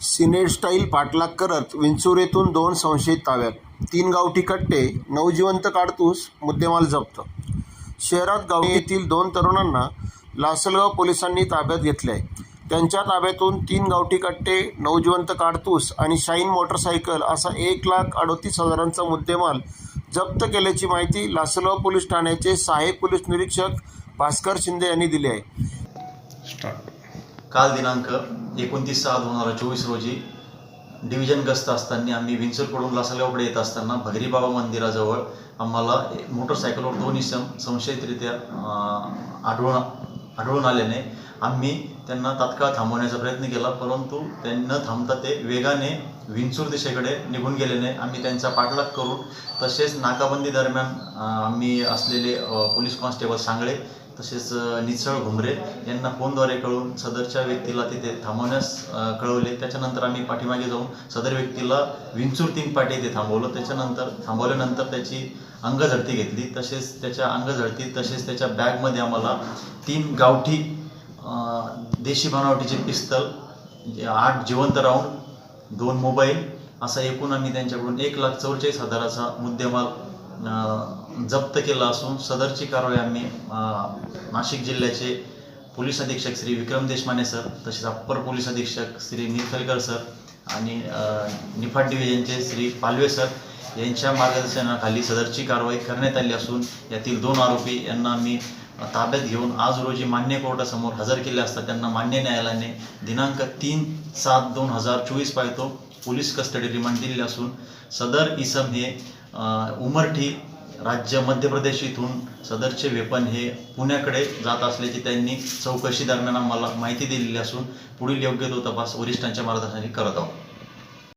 Synod style पाठलाग करत विंचुरेतून दोन संशयित ताब्यात. तीन गावठी कट्टे नऊ जिवंत काडतूस मुद्देमाल जप्त. शहरात गाव येथील दोन तरुणांना लासलगाव पोलिसांनी ताब्यात घेतले आहे त्यांच्या ताब्यातून तीन गावठी कट्टे नऊ जिवंत काडतूस आणि शाईन मोटरसायकल असा एक लाख अडोतीस हजारांचा मुद्देमाल जप्त केल्याची माहिती लासलगाव पोलीस ठाण्याचे सहाय्यक पोलीस निरीक्षक भास्कर शिंदे यांनी दिली आहे. काल दिनांक एकोणतीस सहा दोन हजार चोवीस रोजी डिव्हिजन गस्त असताना आम्ही विंचरकडून लासलगावकडे येत असताना भगरी बाबा मंदिराजवळ आम्हाला मोटरसायकलवर दोन इसम संशयितरित्या आढळून आढळून आल्याने आम्ही त्यांना तात्काळ थांबवण्याचा प्रयत्न केला. परंतु त्यांना थांबता ते वेगाने विंचूर दिशेकडे निघून गेल्याने आम्ही त्यांचा पाठलाग करून तसेच नाकाबंदी दरम्यान आम्ही असलेले पोलीस कॉन्स्टेबल सांगळे तसेच निचळ निसळ घुमरे यांना फोनद्वारे कळून सदरच्या व्यक्तीला तिथे थांबवण्यास कळवले. त्याच्यानंतर आम्ही पाठीमागे जाऊन सदर व्यक्तीला विंचूर तीन पाटी येथे थांबवलं. त्याच्यानंतर थांबवल्यानंतर त्याची अंगझडती घेतली. तसेच त्याच्या अंगझडती तसेच त्याच्या बॅगमध्ये आम्हाला तीन गावठी देशी बनावटीचे पिस्तल जे आठ जिवंत राऊंड दोन मोबाईल असा एकूण आम्ही त्यांच्याकडून एक लाख चौवेचाळीस हजाराचा मुद्देमाल जप्त केला असून सदरची कारवाई आम्ही नाशिक जिल्ह्याचे पोलीस अधीक्षक श्री विक्रम देशमाने सर तसेच अप्पर पोलीस अधीक्षक श्री निरखलकर सर आणि अ, निफाड डिव्हिजनचे श्री पालवे सर यांच्या मार्गदर्शनाखाली सदरची कारवाई करण्यात आली असून यातील दोन आरोपी यांना आम्ही ताब्यात घेऊन आज रोजी मान्य कोर्टासमोर हजर केले असता त्यांना मान्य न्यायालयाने दिनांक तीन सात दोन हजार चोवीस पायतो पोलीस कस्टडी रिमांड दिलेली असून सदर इसम हे उमरठी राज्य मध्य प्रदेश इथून सदरचे वेपन हे पुण्याकडे जात असल्याची त्यांनी चौकशी दरम्यान आम्हाला माहिती दिलेली असून पुढील योग्य तो तपास वरिष्ठांच्या मार्गदर्शनाने करत आहोत.